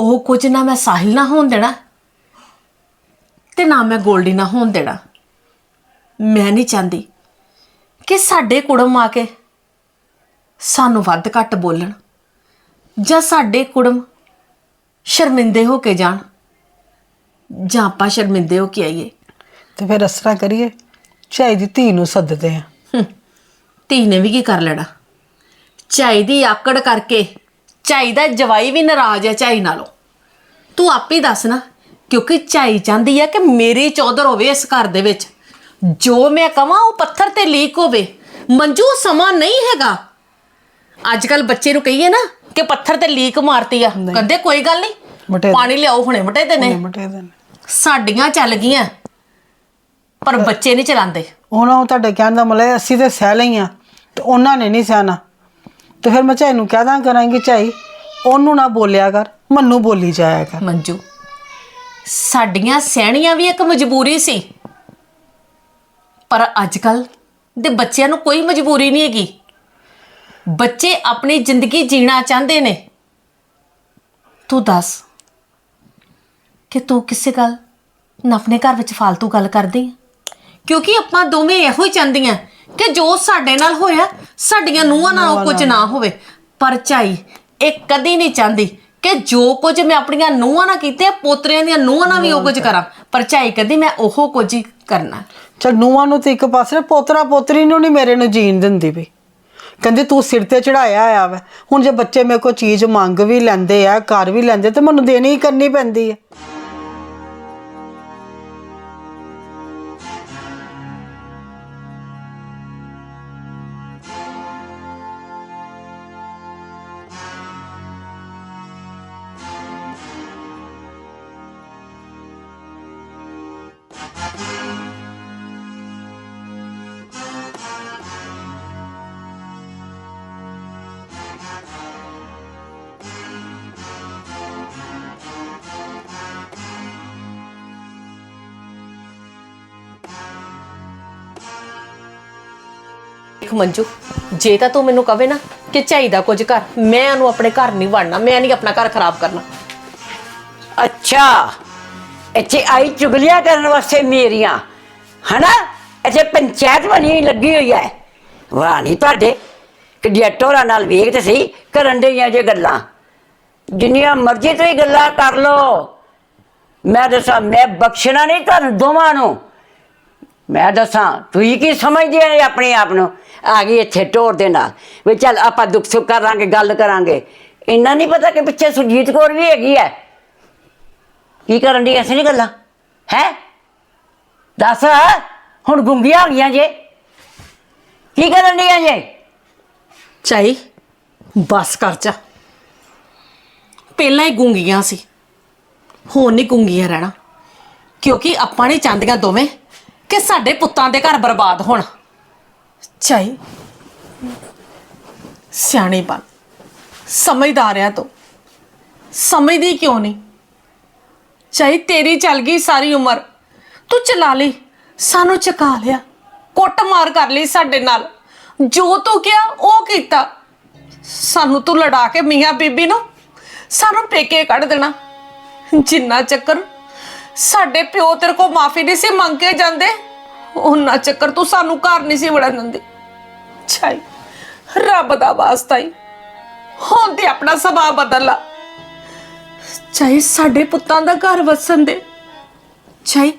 ਉਹ ਕੁਝ ਨਾ ਮੈਂ ਸਾਹਿਲ ਨਾ ਹੋਣ ਦੇਣਾ ਤੇ ਨਾ ਮੈਂ ਗੋਲਡੀ ਨਾ ਹੋਣ ਦੇਣਾ। ਮੈਂ ਨਹੀਂ ਚਾਹੁੰਦੀ ਕਿ ਸਾਡੇ ਕੁੜਮ ਆ ਕੇ ਸਾਨੂੰ ਵੱਧ ਘੱਟ ਬੋਲਣ ਜਾਂ ਸਾਡੇ ਕੁੜਮ ਸ਼ਰਮਿੰਦੇ ਹੋ ਕੇ ਜਾਣ ਜਾਂ ਆਪਾਂ ਸ਼ਰਮਿੰਦੇ ਹੋ ਕੇ ਆਈਏ। ਤੇ ਫਿਰ ਤਰ੍ਹਾਂ ਕਰੀਏ ਝਾਈ ਦੀ ਧੀ ਨੂੰ ਸੱਦਦੇ ਆ। ਹੂੰ, ਧੀ ਨੇ ਵੀ ਕੀ ਕਰ ਲੈਣਾ? ਝਾਈ ਦੀ ਆਕੜ ਕਰਕੇ ਝਾਈ ਦਾ ਜਵਾਈ ਵੀ ਨਾਰਾਜ਼ ਹੈ ਝਾਈ ਨਾਲੋਂ। ਤੂੰ ਆਪ ਦੱਸ ਨਾ ਕਿਉਂਕਿ ਝਾਈ ਚਾਹੁੰਦੀ ਹੈ ਕਿ ਮੇਰੀ ਚੌਧਰ ਹੋਵੇ ਇਸ ਘਰ ਦੇ ਵਿੱਚ। ਜੋ ਮੈਂ ਕਵਾਂ ਉਹ ਪੱਥਰ ਤੇ ਲੀਕ ਹੋਵੇ। ਮੰਜੂ ਸਮਾਂ ਨਹੀਂ ਹੈਗਾ। ਅੱਜ ਕੱਲ ਬੱਚੇ ਨੂੰ ਕਹੀਏ ਨਾ ਕਿ ਪੱਥਰ ਤੇ ਲੀਕ ਮਾਰਤੀ ਆ। ਕਹਿੰਦੇ ਕੋਈ ਗੱਲ ਨਹੀਂ ਪਾਣੀ ਲਿਆਓ ਹੁਣੇ ਮਟੇ ਦੇ ਨੇ। ਮਟੇ ਦੇ ਨੇ। ਸਾਡੀਆਂ ਚੱਲ ਗਈਆਂ ਪਰ ਬੱਚੇ ਨਹੀਂ ਚਲਾਉਂਦੇ। ਉਹਨਾਂ ਨੂੰ ਤੁਹਾਡੇ ਕਹਿਣ ਦਾ ਮਤਲਬ ਅਸੀਂ ਤੇ ਸਹਿ ਲਈਆਂ ਤੇ ਉਹਨਾਂ ਨੇ ਨਹੀਂ ਸਹਿਣਾ। ਤੇ ਫਿਰ ਮੈਂ ਝਾਈ ਨੂੰ ਕਹਿ ਦਾਂ ਕਰਾਂਗੀ ਝਾਈ ਉਹਨੂੰ ਨਾ ਬੋਲਿਆ ਕਰ ਮੰਨੂ ਬੋਲੀ ਜਾਇਆ ਕਰ। ਮੰਜੂ ਸਾਡੀਆਂ ਸਹਿਣੀਆਂ ਵੀ ਇੱਕ ਮਜਬੂਰੀ ਸੀ। ਪਰ ਅੱਜ ਕੱਲ ਦੇ ਬੱਚਿਆਂ ਨੂੰ ਕੋਈ ਮਜਬੂਰੀ ਨਹੀਂ ਹੈਗੀ। ਬੱਚੇ ਆਪਣੀ ਜ਼ਿੰਦਗੀ ਜੀਣਾ ਚਾਹੁੰਦੇ ਨੇ। ਤੂੰ ਦੱਸ ਕਿ ਤੂੰ ਕਿਸੇ ਗੱਲ ਨਾ ਆਪਣੇ ਘਰ ਵਿੱਚ ਫालतू ਗੱਲ ਕਰਦੀ ਹੈ ਕਿਉਂਕਿ ਆਪਾਂ ਦੋਵੇਂ ਇਹੋ ਹੀ ਚਾਹੁੰਦੀਆਂ ਕਿ ਜੋ ਸਾਡੇ ਨਾਲ ਹੋਇਆ ਸਾਡੀਆਂ ਨੂੰਹਾਂ ਨਾਲ ਕੁਝ ਨਾ ਹੋਵੇ। ਪਰ ਝਾਈ ਇਹ ਕਦੀ ਨਹੀਂ ਚਾਹੁੰਦੀ ਕਿ ਜੋ ਕੁਝ ਮੈਂ ਆਪਣੀਆਂ ਨੂੰਹਾਂ ਨਾਲ ਕੀਤੇ ਪੋਤਰਿਆਂ ਦੀਆਂ ਨੂੰਹਾਂ ਨਾਲ ਵੀ ਉਹ ਕੁਝ ਕਰਾਂ। ਪਰ ਝਾਈ ਕਹਿੰਦੀ ਮੈਂ ਉਹ ਕੁਝ ਹੀ ਕਰਨਾ। ਚਲ ਨੂੰਹਾਂ ਨੂੰ ਤੇ ਇੱਕ ਪਾਸੇ ਨਾ ਪੋਤਰਾ ਪੋਤਰੀ ਨੂੰ ਨਹੀਂ ਮੇਰੇ ਨੂੰ ਜੀਣ ਦਿੰਦੀ ਵੀ। ਕਹਿੰਦੀ ਤੂੰ ਸਿਰ ਤੇ ਚੜਾਇਆ ਆ ਵਾ। ਹੁਣ ਜੇ ਬੱਚੇ ਮੇਰੇ ਕੋਲ ਚੀਜ਼ ਮੰਗ ਵੀ ਲੈਂਦੇ ਆ ਕਰ ਵੀ ਲੈਂਦੇ ਤੇ ਮੈਨੂੰ ਦੇਣੀ ਹੀ ਕਰਨੀ ਪੈਂਦੀ ਹੈ ਦੇਖ ਮੰਜੂ, ਜੇ ਤਾਂ ਤੂੰ ਮੈਨੂੰ ਕਵੇ ਨਾ ਕਿ ਚਾਹੀਦਾ ਦਾ ਕੁਝ ਕਰ ਮੈਂ ਉਹਨੂੰ ਆਪਣੇ ਘਰ ਨਹੀਂ ਵੜਨਾ, ਮੈਂ ਨਹੀਂ ਆਪਣਾ ਘਰ ਖਰਾਬ ਕਰਨਾ। ਅੱਛਾ, ਇੱਥੇ ਆਈ ਚੁਗਲੀਆਂ ਕਰਨ ਵਾਸਤੇ ਮੇਰੀਆਂ, ਹਨਾ? ਇੱਥੇ ਪੰਚਾਇਤ ਬਣੀ ਹੋਈ ਲੱਗੀ ਹੋਈ ਹੈ ਵਾਹ ਨਹੀਂ ਤੁਹਾਡੇ, ਕਿੱਡੀਆਂ ਟੋਰਾ ਨਾਲ ਵੇਖ ਤੇ ਸਹੀ ਕਰਨ ਡਈਆਂ ਜੇ ਗੱਲਾਂ। ਜਿੰਨੀਆਂ ਮਰਜ਼ੀ ਤੁਸੀਂ ਗੱਲਾਂ ਕਰ ਲੋ ਮੈਂ ਦੱਸਾਂ, ਮੈਂ ਬਖਸ਼ਣਾ ਨਹੀਂ ਤੁਹਾਨੂੰ ਦੋਵਾਂ ਨੂੰ। ਮੈਂ ਦੱਸਾਂ, ਤੁਸੀਂ ਕੀ ਸਮਝਦੇ ਆ ਆਪਣੇ ਆਪ ਨੂੰ? ਆ ਗਈ ਇੱਥੇ ਢੋਰ ਦੇ ਨਾਲ। ਵੀ ਚੱਲ ਆਪਾਂ ਦੁੱਖ ਸੁੱਖ ਕਰਾਂਗੇ, ਗੱਲ ਕਰਾਂਗੇ। ਇੰਨਾ ਨਹੀਂ ਪਤਾ ਕਿ ਪਿੱਛੇ ਸੁਰਜੀਤ ਕੌਰ ਵੀ ਹੈਗੀ ਹੈ ਕੀ ਕਰਨ ਦੀ ਐਸੀ ਨਹੀਂ ਗੱਲਾਂ? ਹੈ? ਦੱਸ, ਹੁਣ ਗੁੰਗੀਆਂ ਹੋ ਗਈਆਂ ਜੇ। ਕੀ ਕਰਨ ਦੀਆਂ ਜੇ? ਚਾਈ, ਬਸ ਕਰ ਜਾ। ਪਹਿਲਾਂ ਹੀ ਗੁੰਗੀਆਂ ਸੀ। ਹੁਣ ਨਹੀਂ ਗੁੰਗੀਆਂ ਰਹਿਣਾ। ਕਿਉਂਕਿ ਆਪਾਂ ਨਹੀਂ ਚਾਹੁੰਦੀਆਂ ਦੋਵੇਂ ਕਿ ਸਾਡੇ ਪੁੱਤਾਂ ਦੇ ਘਰ ਬਰਬਾਦ ਹੋਣ। ਚਾਈ ਸਿਆਣੀ ਬਣ ਸਮਝਦਾਰ ਆ ਤੂੰ। ਸਮਝਦੀ ਕਿਉਂ ਨਹੀਂ? ਚਾਈ ਤੇਰੀ ਚੱਲ ਗਈ ਸਾਰੀ ਉਮਰ। ਤੂੰ ਚਲਾ ਲਈ, ਸਾਨੂੰ ਚਕਾ ਲਿਆ। ਕੁੱਟ ਮਾਰ ਕਰ ਲਈ ਸਾਡੇ ਨਾਲ। ਜੋ ਤੂੰ ਕਿਹਾ, ਉਹ ਕੀਤਾ। ਸਾਨੂੰ ਤੂੰ ਲੜਾ ਕੇ ਮੀਆਂ ਬੀਬੀ ਨੂੰ ਸਾਨੂੰ ਪੇਕੇ ਕੱਢ ਦੇਣਾ। ਜਿੰਨਾ ਚੱਕਰ ਸਾਡੇ ਪਿਓ ਤੇਰੇ ਕੋ ਮਾਫੀ ਨਹੀਂ ਸੀ ਮੰਗ ਕੇ ਜਾਂਦੇ। ਉਹਨਾਂ ਚੱਕਰ ਤੂੰ ਸਾਨੂੰ ਘਰ ਨਹੀਂ ਸੀ ਵੜਨ ਦਿੰਦੀ। ਛਾਈ, ਰੱਬ ਦਾ ਵਾਸਤਾ ਹੀ ਹੁਣ ਤੇ ਆਪਣਾ ਸੁਭਾਅ ਬਦਲ ਲਾ। ਚਾਹੇ ਸਾਡੇ ਪੁੱਤਾਂ ਦਾ ਘਰ ਵਸਣ ਦੇ। ਚਾਹੇ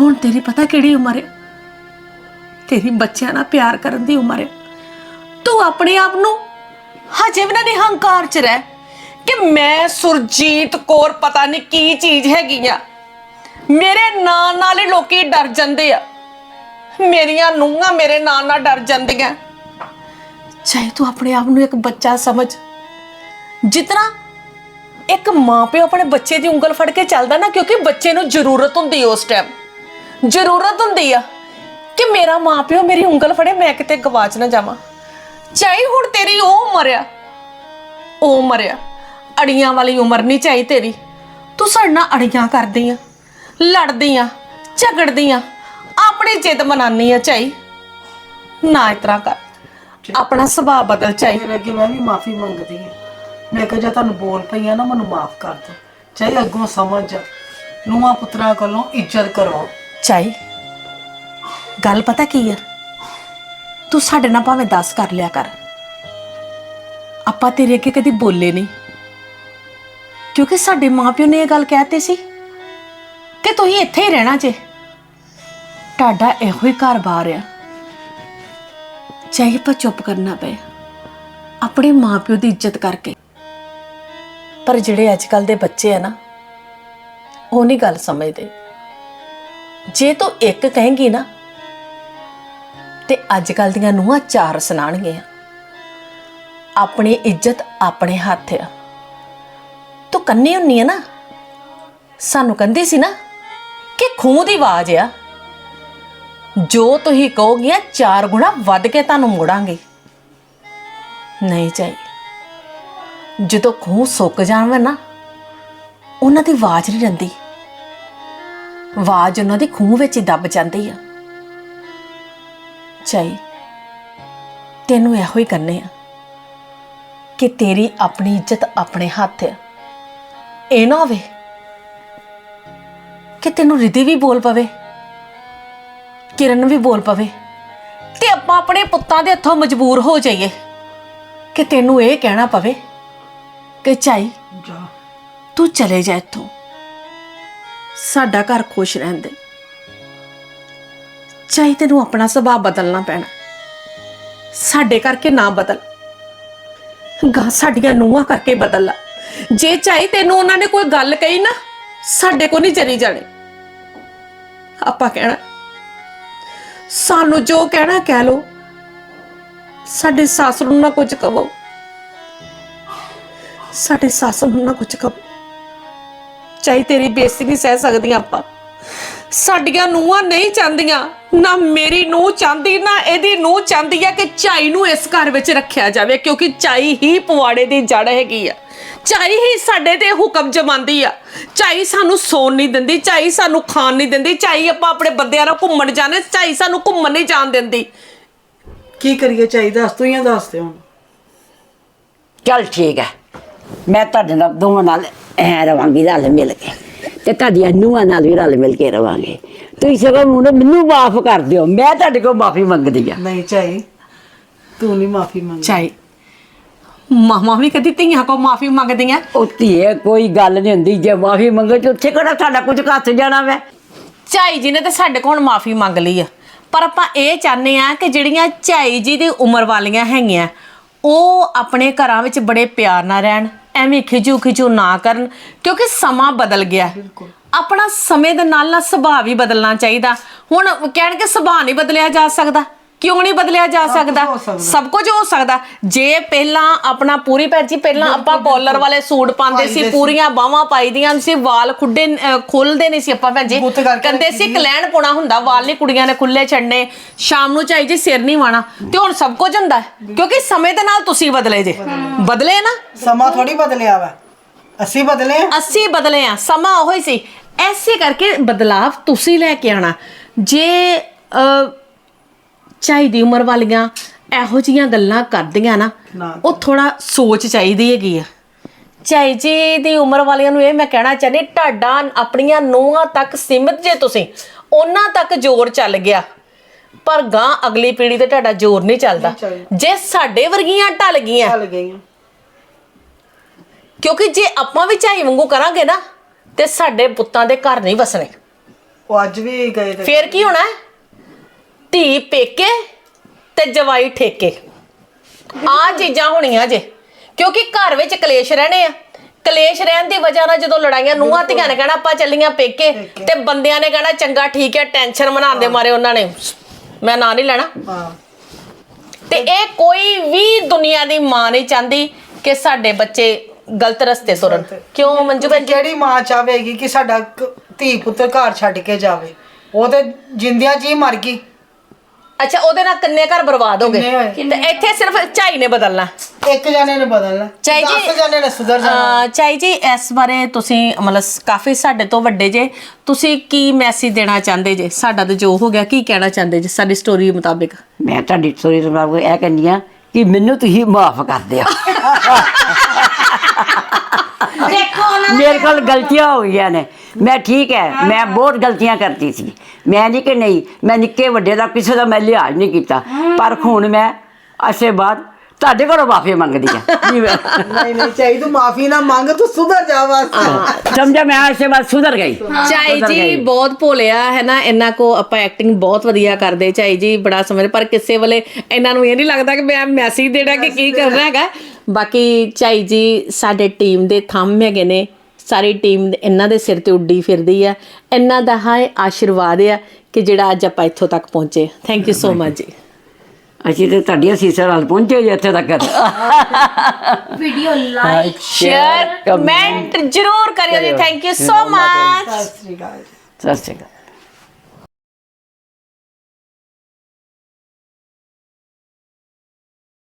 ਹੁਣ ਤੇਰੀ ਪਤਾ ਕਿਹੜੀ ਉਮਰ ਹੈ ਤੇਰੀ ਬੱਚਿਆਂ ਨਾਲ ਪਿਆਰ ਕਰਨ ਦੀ ਉਮਰ ਹੈ ਤੂੰ ਆਪਣੇ ਆਪ ਨੂੰ ਹਜੇ ਵੀ ਨਾ ਦੇ ਹੰਕਾਰ ਚ ਰਹਿ ਕਿ ਮੈਂ ਸੁਰਜੀਤ ਕੌਰ ਪਤਾ ਨਹੀਂ ਕੀ ਚੀਜ਼ ਹੈਗੀ ਆ। ਮੇਰੇ ਨਾਂ ਨਾਲ ਹੀ ਲੋਕੀ ਡਰ ਜਾਂਦੇ ਆ। ਮੇਰੀਆਂ ਨੂੰਹਾਂ ਮੇਰੇ ਨਾਂ ਨਾਲ ਡਰ ਜਾਂਦੀਆਂ। ਚਾਹੇ ਤੂੰ ਆਪਣੇ ਆਪ ਨੂੰ ਇੱਕ ਬੱਚਾ ਸਮਝ। ਜਿਤਨਾ ਇੱਕ ਮਾਂ ਪਿਓ ਆਪਣੇ ਬੱਚੇ ਦੀ ਉਂਗਲ ਫੜ ਕੇ ਚੱਲਦਾ ਨਾ, ਕਿਉਂਕਿ ਬੱਚੇ ਨੂੰ ਜ਼ਰੂਰਤ ਹੁੰਦੀ ਉਸ ਟਾਈਮ ਜ਼ਰੂਰਤ ਹੁੰਦੀ ਆ ਕਿ ਮੇਰਾ ਮਾਂ ਪਿਓ ਮੇਰੀ ਉਂਗਲ ਫੜੇ, ਮੈਂ ਕਿਤੇ ਗਵਾਚ ਨਾ ਜਾਵਾਂ। ਚਾਹੇ ਹੁਣ ਤੇਰੀ ਉਹ ਉਮਰ ਆ, ਉਹ ਉਮਰ ਆ। ਅੜੀਆਂ ਵਾਲੀ ਉਮਰ ਨਹੀਂ ਚਾਹੀ ਤੇਰੀ। ਤੂੰ ਸਾਡੇ ਨਾਲ ਅੜੀਆਂ ਕਰਦੀ ਆ। ਲੜਦੀ ਆ ਝਗੜਦੀ ਆ ਆਪਣੀ ਜਿੱਦ ਮਨਾਨੀ ਆ ਚਾਹੀ ਨਾ ਇਤਰਾ ਕਰ ਆਪਣਾ ਸੁਭਾਅ ਬਦਲ ਚਾਹੀ ਫਿਰ ਅੱਗੇ ਮੈਂ ਵੀ ਮਾਫੀ ਮੰਗਦੀ ਹਾਂ। ਮੈਂ ਕਿਹਾ ਜੇ ਤੁਹਾਨੂੰ ਬੋਲ ਪਈਆਂ ਨਾ ਮੈਨੂੰ ਮਾਫ ਕਰ ਦਿਓ। ਚਾਹੇ ਅੱਗੋਂ ਸਮਝ। ਜਾ ਨੂੰਹਾਂ ਪੁੱਤਰਾਂ ਕੋਲੋਂ ਇੱਜ਼ਤ ਕਰੋ ਚਾਈ ਗੱਲ ਪਤਾ ਕੀ ਆ? ਤੂੰ ਸਾਡੇ ਨਾਲ ਭਾਵੇਂ ਦੱਸ ਕਰ ਲਿਆ ਕਰ। ਆਪਾਂ ਤੇਰੇ ਅੱਗੇ ਕਦੀ ਬੋਲੇ ਨਹੀਂ। ਕਿਉਂਕਿ ਸਾਡੇ ਮਾਪਿਓ ਨੇ ਇਹ ਗੱਲ ਕਹਿਤੀ ਸੀ। ਤੁਸੀਂ ਇੱਥੇ ਹੀ ਰਹਿਣਾ ਜੇ। ਤੁਹਾਡਾ ਇਹੋ ਹੀ ਘਰ-ਬਾਰ ਆ। ਚਾਹੇ ਪਰ ਚੁੱਪ ਕਰਨਾ ਪਏ, ਆਪਣੇ ਮਾਪਿਓ ਦੀ ਇੱਜ਼ਤ ਕਰਕੇ। ਪਰ ਜਿਹੜੇ ਅੱਜ ਕੱਲ ਦੇ ਬੱਚੇ ਆ ਨਾ, ਉਹ ਨਹੀਂ ਗੱਲ ਸਮਝਦੇ। ਜੇ ਤੂੰ ਇੱਕ ਕਹੇਂਗੀ ਨਾ, ਤੇ ਅੱਜ ਕੱਲ ਦੀਆਂ ਨੂੰਹਾਂ ਚਾਰ ਸੁਣਾਣਗੀਆਂ ਆਪਣੀ ਇੱਜ਼ਤ ਆਪਣੇ ਹੱਥ ਆ। ਤੂੰ ਕੰਨੀ ਹੁੰਨੀ ਆ ਨਾ। ਸਾਨੂੰ ਕਹਿੰਦੀ ਸੀ ਨਾ ਕਿ ਖੂਹ ਦੀ ਆਵਾਜ਼ ਆ? ਜੋ ਤੁਸੀਂ ਕਹੋਗੇ ਚਾਰ ਗੁਣਾ ਵੱਧ ਕੇ ਤੁਹਾਨੂੰ ਮੋੜਾਂਗੇ। ਨਹੀਂ ਚਾਹੀ। ਜਦੋਂ ਖੂਹ ਸੁੱਕ ਜਾਵੇ ਨਾ, ਉਹਨਾਂ ਦੀ ਆਵਾਜ਼ ਨਹੀਂ ਰਹਿੰਦੀ। ਆਵਾਜ਼ ਉਹਨਾਂ ਦੀ ਖੂਹ ਵਿੱਚ ਹੀ ਦੱਬ ਜਾਂਦੀ ਆ। ਚਾਹੀ, ਤੈਨੂੰ ਇਹੋ ਹੀ ਕਰਨੇ ਆ ਕਿ ਤੇਰੀ ਆਪਣੀ ਇੱਜ਼ਤ ਆਪਣੇ ਹੱਥ ਆ। ਇਹ ਨਾ ਹੋਵੇ ਕਿ ਤੈਨੂੰ ਰਿਧੀ ਵੀ ਬੋਲ ਪਵੇ ਕਿਰਨ ਵੀ ਬੋਲ ਪਵੇ ਤੇ ਆਪਾਂ ਆਪਣੇ ਪੁੱਤਾਂ ਦੇ ਹੱਥੋਂ ਮਜਬੂਰ ਹੋ ਜਾਈਏ ਕਿ ਤੈਨੂੰ ਇਹ ਕਹਿਣਾ ਪਵੇ ਕਿ ਚਾਈ ਜਾ। ਤੂੰ ਚਲੇ ਜਾ ਇੱਥੋਂ। ਸਾਡਾ ਘਰ ਖੁਸ਼ ਰਹਿਣ ਦੇ। ਚਾਹੀ ਤੈਨੂੰ ਆਪਣਾ ਸੁਭਾਅ ਬਦਲਣਾ ਪੈਣਾ। ਸਾਡੇ ਕਰਕੇ ਨਾ ਬਦਲ। ਗਾ ਸਾਡੀਆਂ ਨੂੰਹਾਂ ਕਰਕੇ ਬਦਲ ਲਾ। ਜੇ ਚਾਹੀ ਤੈਨੂੰ ਉਹਨਾਂ ਨੇ ਕੋਈ ਗੱਲ ਕਹੀ ਨਾ ਸਾਡੇ ਕੋ ਨਹੀਂ ਚਲੀ ਜਾਣੀ। ਆਪਾਂ ਕਹਿਣਾ। ਸਾਨੂੰ ਜੋ ਕਹਿਣਾ, ਕਹਿ ਲੋ ਸਾਡੇ ਸੱਸ ਨੂੰ ਨਾ ਕੁਝ ਕਹੋ। ਸਾਡੇ ਸੱਸ ਨੂੰ ਨਾ ਕੁਝ ਕਹੋ। ਚਾਹੀ ਤੇਰੀ ਬੇਇੱਜ਼ਤੀ ਨਹੀਂ ਸਹਿ ਸਕਦੀਆਂ ਆਪਾਂ। ਸਾਡੀਆਂ ਨੂੰਹਾਂ ਨਹੀਂ ਚਾਹੁੰਦੀਆਂ। ਨਾ ਮੇਰੀ ਨੂੰਹ ਚਾਹੁੰਦੀ ਨਾ ਇਹਦੀ ਨੂੰਹ ਚਾਹੁੰਦੀ ਆ ਕਿ ਝਾਈ ਨੂੰ ਇਸ ਘਰ ਵਿੱਚ ਰੱਖਿਆ ਜਾਵੇ ਕਿਉਂਕਿ ਝਾਈ ਹੀ ਪਵਾੜੇ ਦੀ ਜੜ ਹੈਗੀ ਆ। ਝਾਈ ਹੀ ਸਾਡੇ ਤੇ ਹੁਕਮ ਜਮਾਂਦੀ ਆ। ਝਾਈ ਸਾਨੂੰ ਸੌਣ ਨਹੀਂ ਦਿੰਦੀ ਝਾਈ ਸਾਨੂੰ ਖਾਣ ਨਹੀਂ ਦਿੰਦੀ ਝਾਈ ਆਪਾਂ ਆਪਣੇ ਬੰਦਿਆਂ ਨਾਲ ਘੁੰਮਣ ਜਾਣੇ ਝਾਈ ਸਾਨੂੰ ਘੁੰਮਣ ਨਹੀਂ ਜਾਣ ਦਿੰਦੀ। ਕੀ ਕਰੀਏ ਚਾਹੀਦਾ ਦੱਸ ਤੂੰ ਹੀ ਦੱਸ ਦੇ ਹੁਣ ਚੱਲ ਠੀਕ ਹੈ। ਮੈਂ ਤੁਹਾਡੇ ਨਾਲ ਦੋਵਾਂ ਨਾਲ ਐ ਰਵਾਂਗੀ ਰਲ ਮਿਲ ਕੇ। ਤੇ ਤੁਹਾਡੀਆਂ ਨੂੰਹਾਂ ਨਾਲ ਵੀ ਰਲ ਮਿਲ ਕੇ ਰਵਾਂਗੇ। ਤੁਸੀਂ ਸਗੋਂ ਮੈਨੂੰ ਮੈਨੂੰ ਮਾਫ ਕਰ ਦਿਓ ਮੈਂ ਤੁਹਾਡੇ ਕੋਲ ਮਾਫੀ ਮੰਗਦੀ ਆ। ਨਹੀਂ ਚਾਹੀ ਤੂੰ ਨਹੀਂ ਮਾਫੀ ਮੰਗ ਝਾਈ ਮਾਮਾ ਵੀ ਕਦੀ ਧੀਆਂ ਕੋ ਮਾਫੀ ਮੰਗਦੀਆਂ? ਉਹ ਧੀਏ ਕੋਈ ਗੱਲ ਨਹੀਂ ਹੁੰਦੀ ਜੇ ਮਾਫੀ ਮੰਗੇ ਤੇ ਉੱਥੇ ਕਿਹੜਾ ਸਾਡਾ ਕੁਝ ਕੱਸ ਜਾਣਾ ਵੈ? ਝਾਈ ਜੀ ਨੇ ਤੇ ਸਾਡੇ ਕੋਲ ਮਾਫੀ ਮੰਗ ਲਈ ਆ। ਪਰ ਆਪਾਂ ਇਹ ਚਾਹੁੰਦੇ ਆ ਕਿ ਜਿਹੜੀਆਂ ਝਾਈ ਜੀ ਦੀ ਉਮਰ ਵਾਲੀਆਂ ਹੈਗੀਆਂ ਉਹ ਆਪਣੇ ਘਰਾਂ ਵਿੱਚ ਬੜੇ ਪਿਆਰ ਨਾਲ ਰਹਿਣ। ਐਵੇਂ ਖਿਜੂ ਖਿਜੂ ਨਾ ਕਰਨ ਕਿਉਂਕਿ ਸਮਾਂ ਬਦਲ ਗਿਆ। ਆਪਣਾ ਸਮੇਂ ਦੇ ਨਾਲ ਨਾਲ ਸੁਭਾਅ ਵੀ ਬਦਲਣਾ ਚਾਹੀਦਾ। ਹੁਣ ਕਹਿਣ ਕਿ ਸੁਭਾਅ ਨਹੀਂ ਬਦਲਿਆ ਜਾ ਸਕਦਾ। ਕਿਉਂ ਨਹੀਂ ਬਦਲਿਆ ਜਾ ਸਕਦਾ। ਸਭ ਕੁਝ ਹੋ ਸਕਦਾ। ਜੇ ਪਹਿਲਾਂ ਆਪਣਾ ਪੂਰੀ ਭੈਜੀ ਪਹਿਲਾਂ ਆਪਾਂ ਕਾਲਰ ਵਾਲੇ ਸੂਟ ਪਾਉਂਦੇ ਸੀ। ਪੂਰੀਆਂ ਬਾਹਾਂ ਪਾਈਦੀਆਂ ਸੀ ਵਾਲ ਖੁੱਡੇ ਖੁੱਲਦੇ ਨਹੀਂ ਸੀ ਆਪਾਂ ਕਰਕੇ ਕਹਿੰਦੇ ਸੀ ਕਲੈਣ ਪੁਣਾ ਹੁੰਦਾ ਵਾਲ ਨਹੀਂ ਕੁੜੀਆਂ ਨੇ ਖੁੱਲੇ ਛੱਡਨੇ ਸ਼ਾਮ ਨੂੰ ਚਾਹੀ ਜੀ ਸਿਰ ਨਹੀਂ ਵਾਣਾ। ਤੇ ਹੁਣ ਸਭ ਕੁਝ ਹੁੰਦਾ। ਕਿਉਂਕਿ ਸਮੇਂ ਦੇ ਨਾਲ ਤੁਸੀਂ ਬਦਲੇ ਜੇ। ਬਦਲੇ। ਨਾ? ਸਮਾਂ ਥੋੜੀ ਬਦਲਿਆ ਵਾ। ਅਸੀਂ ਬਦਲੇ ਅਸੀਂ ਬਦਲੇ ਆ। ਸਮਾਂ ਉਹੀ ਹੀ ਸੀ। ਐਸੇ ਕਰਕੇ ਬਦਲਾਵ ਤੁਸੀਂ ਲੈ ਕੇ ਆਣਾ ਜੇ ਅ, ਚਾਹੀ ਦੀ ਉਮਰ ਵਾਲੀਆਂ ਇਹੋ ਜੀਆਂ ਗੱਲਾਂ ਕਰਦੀਆਂ ਨਾ ਉਹ ਥੋੜਾ ਸੋਚ ਚਾਹੀਦੀ ਹੈਗੀ ਆ। ਚਾਈ ਜੀ ਦੀ ਉਮਰ ਵਾਲਿਆਂ ਨੂੰ ਇਹ ਮੈਂ ਕਹਿਣਾ ਚਾਹੁੰਦੀ ਤੁਹਾਡਾ ਆਪਣੀਆਂ ਨੂੰਹਾਂ ਤੱਕ ਸੀਮਿਤ ਜੇ ਤੁਸੀਂ ਉਹਨਾਂ ਤੱਕ ਜ਼ੋਰ ਚੱਲ ਗਿਆ। ਪਰ ਗਾਂ ਅਗਲੀ ਪੀੜ੍ਹੀ ਤੇ ਤੁਹਾਡਾ ਜ਼ੋਰ ਨਹੀਂ ਚੱਲਦਾ। ਜੇ ਸਾਡੇ ਵਰਗੀਆਂ ਢਲ ਗਈਆਂ ਕਿਉਂਕਿ ਜੇ ਆਪਾਂ ਵੀ ਝਾਈ ਵਾਂਗੂ ਕਰਾਂਗੇ ਨਾ ਤੇ ਸਾਡੇ ਪੁੱਤਾਂ ਦੇ ਘਰ ਨਹੀਂ ਵਸਣੇ। ਉਹ ਅੱਜ ਵੀ ਗਏ ਤੇ ਫੇਰ ਕੀ ਹੋਣਾ? ਹੈ? ਧੀ ਪੇਕੇ ਤੇ ਜਵਾਈ ਠੇਕੇ। ਆ ਚੀਜ਼ਾਂ ਹੋਣੀਆਂ ਜੇ ਕਿਉਂਕਿ ਘਰ ਵਿੱਚ ਕਲੇਸ਼ ਰਹਿਣੇ ਆ। ਕਲੇਸ਼ ਰਹਿਣ ਦੀ ਵਜ੍ਹਾ ਨਾਲ ਜਦੋਂ ਲੜਾਈਆਂ ਨੂੰਹਾਂ ਧੀਆਂ ਨੇ ਕਹਿਣਾ ਆਪਾਂ ਚੱਲੀਆਂ ਪੇਕੇ ਤੇ ਬੰਦਿਆਂ ਨੇ ਕਹਿਣਾ ਚੰਗਾ ਠੀਕ ਹੈ ਟੈਨਸ਼ਨ ਦੇ ਮਾਰੇ ਉਹਨਾਂ ਨੇ। ਮੈਂ ਨਾਂ ਨਹੀਂ ਲੈਣਾ। ਹਾਂ। ਤੇ ਇਹ ਕੋਈ ਵੀ ਦੁਨੀਆ ਦੀ ਮਾਂ ਨਹੀਂ ਚਾਹੁੰਦੀ ਕਿ ਸਾਡੇ ਬੱਚੇ ਗਲਤ ਰਸਤੇ ਤੁਰਨ। ਕਿਉਂ ਮੰਜੂ ਭੈਣ ਜੀ ਕਿਹੜੀ ਮਾਂ ਚਾਹੇਗੀ ਕਿ ਸਾਡਾ ਕ- ਧੀ ਪੁੱਤਰ ਘਰ ਛੱਡ ਕੇ ਜਾਵੇ ਉਹ ਤੇ ਜਿੰਦਿਆਂ ਜੀ ਮਰ ਗਈ। ਅੱਛਾ ਉਹਦੇ ਨਾਲ ਕਿੰਨੇ ਘਰ ਬਰਬਾਦ ਹੋ ਗਏ? ਹੋਏ? ਤੇ ਇੱਥੇ ਸਿਰਫ ਝਾਈ ਨੇ ਬਦਲਣਾ। ਇੱਕ ਜਾਨੇ ਨੇ ਬਦਲਣਾ। ਚਾਈ ਜੀ- 10 ਜਾਨੇ ਨੇ ਸੁਧਰ ਜਾਣਾ। ਅਹ ਚਾਈ ਜੀ ਇਸ ਬਾਰੇ ਤੁਸੀਂ ਮਤਲਬ ਕਾਫੀ ਸਾਡੇ ਤੋਂ ਵੱਡੇ ਜੇ। ਤੁਸੀਂ ਕੀ ਮੈਸੇਜ ਦੇਣਾ ਚਾਹੁੰਦੇ ਜੇ? ਸਾਡਾ ਤਾਂ ਜੋ ਹੋ ਗਿਆ ਕੀ ਕਹਿਣਾ ਚਾਹੁੰਦੇ ਜੇ? ਸਾਡੀ ਸਟੋਰੀ ਮੁਤਾਬਿਕ। ਮੈਂ ਤੁਹਾਡੀ ਸੋਰੀ ਤੋਂ ਬਾਅਦ ਇਹ ਕਹਿੰਦੀ ਆ ਕਿ ਮੈਨੂੰ ਤੁਸੀਂ ਮਾਫ ਕਰ ਦਿਓ। ਦੇਖੋ ਮੇਰੇ ਕੋਲ ਗਲਤੀਆਂ ਹੋ ਗਈਆਂ ਨੇ। ਮੈਂ ਠੀਕ ਹੈ ਮੈਂ ਬਹੁਤ ਗਲਤੀਆਂ ਕਰਦੀ ਸੀ। ਮੈਂ ਨਹੀਂ ਕਿ ਨਹੀਂ ਮੈਂ ਨਿੱਕੇ ਵੱਡੇ ਦਾ ਕਿਸੇ ਦਾ ਮੈਂ ਲਿਹਾਜ਼ ਨਹੀਂ ਕੀਤਾ। ਪਰ ਹੁਣ ਮੈਂ ਅਸੇ ਬਾਅਦ ਤੁਹਾਡੇ ਕੋਲੋਂ ਮਾਫੀ ਮੰਗਦੀ ਆ। ਜੀ ਮੈਂ ਨਹੀਂ ਨਹੀਂ ਚਾਹੀ ਤੂੰ ਮਾਫੀ ਨਾ ਮੰਗ ਤੂੰ ਸੁਧਰ ਜਾ ਬਸ। ਸਮਝਾ ਮੈਂ ਅੱਜ ਸੇ ਬਾਅਦ ਸੁਧਰ ਗਈ। ਚਾਈ ਜੀ। ਬਹੁਤ ਭੋਲਿਆ ਹੈ ਨਾ? ਇਹਨਾਂ ਕੋ ਆਪਾਂ ਐਕਟਿੰਗ ਬਹੁਤ ਵਧੀਆ ਕਰਦੇ ਚਾਈ ਜੀ ਬੜਾ ਸਮਝ ਪਰ ਕਿਸੇ ਵੇਲੇ ਇਹਨਾਂ ਨੂੰ ਇਹ ਨਹੀਂ ਲੱਗਦਾ ਕਿ ਮੈਂ ਮੈਸੇਜ ਦੇਣਾ ਕਿ ਕੀ ਕਰਨਾ ਹੈਗਾ। ਬਾਕੀ ਚਾਈ ਜੀ ਸਾਡੇ ਟੀਮ ਦੇ ਥੰਮ ਹੈਗੇ ਨੇ। ਸਾਰੀ ਟੀਮ ਇਹਨਾਂ ਦੇ ਸਿਰ ਤੇ ਉੱਡੀ ਫਿਰਦੀ ਆ। ਇਹਨਾਂ ਦਾ ਹਾਏ ਆਸ਼ੀਰਵਾਦ ਆ ਕਿ ਜਿਹੜਾ ਅੱਜ ਆਪਾਂ ਇੱਥੋਂ ਤੱਕ ਪਹੁੰਚੇ। ਥੈਂਕ ਯੂ ਸੋ ਮਚ ਜੀ। ਅਸੀਂ ਤੇ ਤੁਹਾਡੀਆਂ ਸੀਸਾਂ ਨਾਲ ਪਹੁੰਚੇ ਜੀ ਇੱਥੇ ਤੱਕ। ਵੀਡੀਓ ਲਾਈਕ ਸ਼ੇਅਰ ਕਮੈਂਟ ਜਰੂਰ ਕਰਿਓ ਜੀ। Thank you so much Sat Sri ਅਕਾਲ। ਸਤਿ ਸ਼੍ਰੀ ਅਕਾਲ।